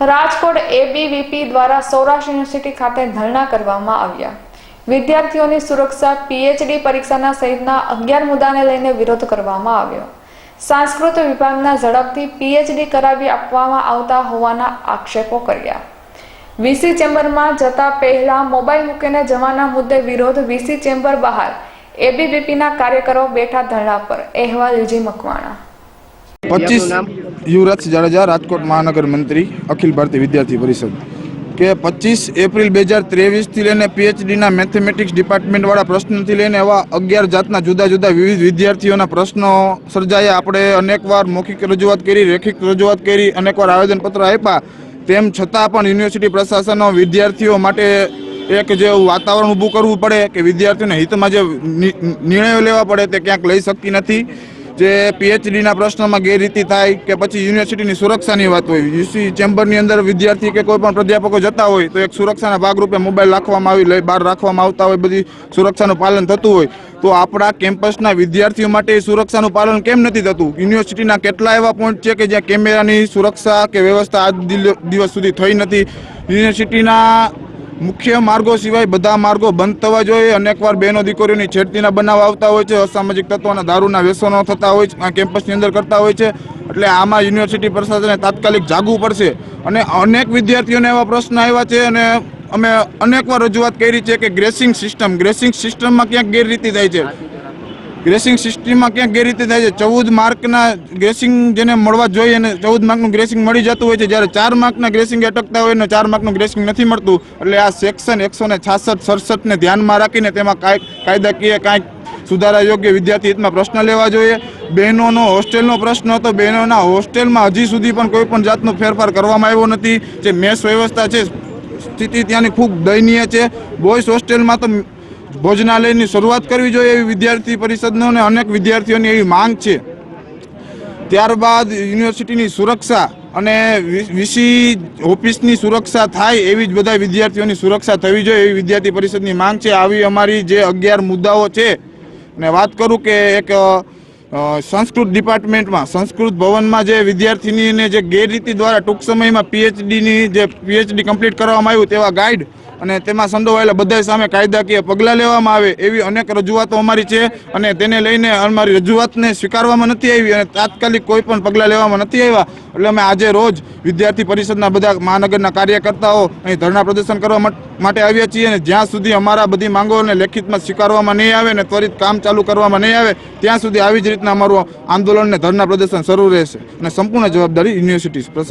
Rajkot ABVP દ્વારા Saurashtra university ખાતે ધરણા કરવામાં આવ્યા. વિદ્યાર્થીઓની સુરક્ષા પીએચડી પરીક્ષાના સહિતના અગિયાર મુદ્દાને લઈને વિરોધ કરવામાં આવ્યો. સંસ્કૃત વિભાગના ઝડપથી પીએચડી કરાવી આપવામાં આવતા હોવાના આક્ષેપો કર્યા. વીસી ચેમ્બરમાં જતા પહેલા મોબાઈલ મૂકીને જવાના મુદ્દે વિરોધ વીસી ચેમ્બર બહાર. એબીવીપીના કાર્યકરો બેઠા ધરણા પર. અહેવાલ યુજી મકવાણા. પચીસ યુવરાજ જાડેજા, રાજકોટ મહાનગર મંત્રી અખિલ ભારતીય વિદ્યાર્થી પરિષદ. કે પચીસ એપ્રિલ બે હજાર ત્રેવીસથી લઈને પીએચડીના મેથેમેટિક્સ ડિપાર્ટમેન્ટવાળા પ્રશ્નથી લઈને એવા અગિયાર જાતના જુદા જુદા વિવિધ વિદ્યાર્થીઓના પ્રશ્નો સર્જાયા. આપણે અનેકવાર મૌખિક રજૂઆત કરી, રેખિક રજૂઆત કરી, અનેકવાર આવેદનપત્ર આપ્યા. તેમ છતાં પણ યુનિવર્સિટી પ્રશાસનો વિદ્યાર્થીઓ માટે એક જે વાતાવરણ ઊભું કરવું પડે કે વિદ્યાર્થીઓના હિતમાં જે નિર્ણયો લેવા પડે તે ક્યાંક લઈ શકતી નથી. જે પીએચડીના પ્રશ્નમાં ગેરરીતિ થાય કે પછી યુનિવર્સિટીની સુરક્ષાની વાત હોય, યુસી ચેમ્બરની અંદર વિદ્યાર્થી કે કોઈ પણ પ્રાધ્યાપકો જતા હોય, તો એક સુરક્ષાના ભાગરૂપે મોબાઈલ રાખવામાં આવી, લઈ બહાર રાખવામાં આવતા હોય, બધી સુરક્ષાનું પાલન થતું હોય. તો આપણા કેમ્પસના વિદ્યાર્થીઓ માટે સુરક્ષાનું પાલન કેમ નથી થતું? યુનિવર્સિટીના કેટલા એવા પોઈન્ટ છે કે જ્યાં કેમેરાની સુરક્ષા કે વ્યવસ્થા આજ દિવસ સુધી થઈ નથી? યુનિવર્સિટીના મુખ્ય માર્ગો સિવાય બધા માર્ગો બંધ થવા જોઈએ. અનેકવાર બહેનો દીકરીઓની છેડતીના બનાવ આવતા હોય છે. અસામાજિક તત્વોના દારૂના વ્યસનો થતા હોય છે. આ કેમ્પસની અંદર કરતા હોય છે. એટલે આમાં યુનિવર્સિટી પ્રશાસને તાત્કાલિક જાગવું પડશે. અને અનેક વિદ્યાર્થીઓને એવા પ્રશ્ન આવ્યા છે અને અમે અનેકવાર રજૂઆત કરી છે કે ગ્રેસિંગ સિસ્ટમ, ગ્રેસિંગ સિસ્ટમમાં ક્યાંક ગેરરીતિ થાય છે. ગ્રેસિંગ સિસ્ટમમાં ક્યાંક ગેરરીતિ થાય છે? ચૌદ માર્કના ગ્રેસિંગ જેને મળવા જોઈએ અને ચૌદ માર્કનું ગ્રેસિંગ મળી જતું હોય છે. જ્યારે ચાર માર્કના ગ્રેસિંગ અટકતા હોય ને ચાર માર્કનું ગ્રેસિંગ નથી મળતું, એટલે આ સેક્શન એકસો ને છાસઠ, સડસઠને ધ્યાનમાં રાખીને તેમાં કાંઈક કાયદાકીય કાંઈક સુધારા યોગ્ય વિદ્યાર્થી હિતમાં પ્રશ્ન લેવા જોઈએ. બહેનોનો હોસ્ટેલનો પ્રશ્ન હતો. બહેનોના હોસ્ટેલમાં હજી સુધી પણ કોઈ પણ જાતનો ફેરફાર કરવામાં આવ્યો નથી. જે મેસ વ્યવસ્થા છે, સ્થિતિ ત્યાંની ખૂબ દયનીય છે. બોયઝ હોસ્ટેલમાં તો ભોજનાલયની શરૂઆત કરવી જોઈએ એવી વિદ્યાર્થી પરિષદનો અને અનેક વિદ્યાર્થીઓની એવી માંગ છે. ત્યારબાદ યુનિવર્સિટીની સુરક્ષા અને વીસી ઓફિસની સુરક્ષા થાય એવી જ બધા વિદ્યાર્થીઓની સુરક્ષા થવી જોઈએ એવી વિદ્યાર્થી પરિષદની માંગ છે. આવી અમારી જે અગિયાર મુદ્દાઓ છે અને વાત કરું કે એક સંસ્કૃત ડિપાર્ટમેન્ટમાં, સંસ્કૃત ભવનમાં જે વિદ્યાર્થીનીને જે ગેરરીતિ દ્વારા ટૂંક સમયમાં પીએચડીની જે પીએચડી કમ્પ્લીટ કરવામાં આવ્યું તેવા ગાઈડ અને તેમાં સંડોવાયેલા બધા સામે કાયદાકીય પગલાં લેવામાં આવે એવી અનેક રજૂઆતો અમારી છે અને તેને લઈને અમારી રજૂઆતને સ્વીકારવામાં નથી આવી અને તાત્કાલિક કોઈ પણ પગલાં લેવામાં નથી આવ્યા. એટલે અમે આજે રોજ વિદ્યાર્થી પરિષદના બધા મહાનગરના કાર્યકર્તાઓ અહીં ધરણા પ્રદર્શન કરવા માટે આવ્યા છીએ અને જ્યાં સુધી અમારા બધી માંગોને લેખિતમાં સ્વીકારવામાં નહીં આવે અને ત્વરિત કામ ચાલુ કરવામાં નહીં આવે, ત્યાં સુધી આવી જ રીતના અમારું આંદોલન ને ધરના પ્રદર્શન શરૂ રહેશે અને સંપૂર્ણ જવાબદારી યુનિવર્સિટી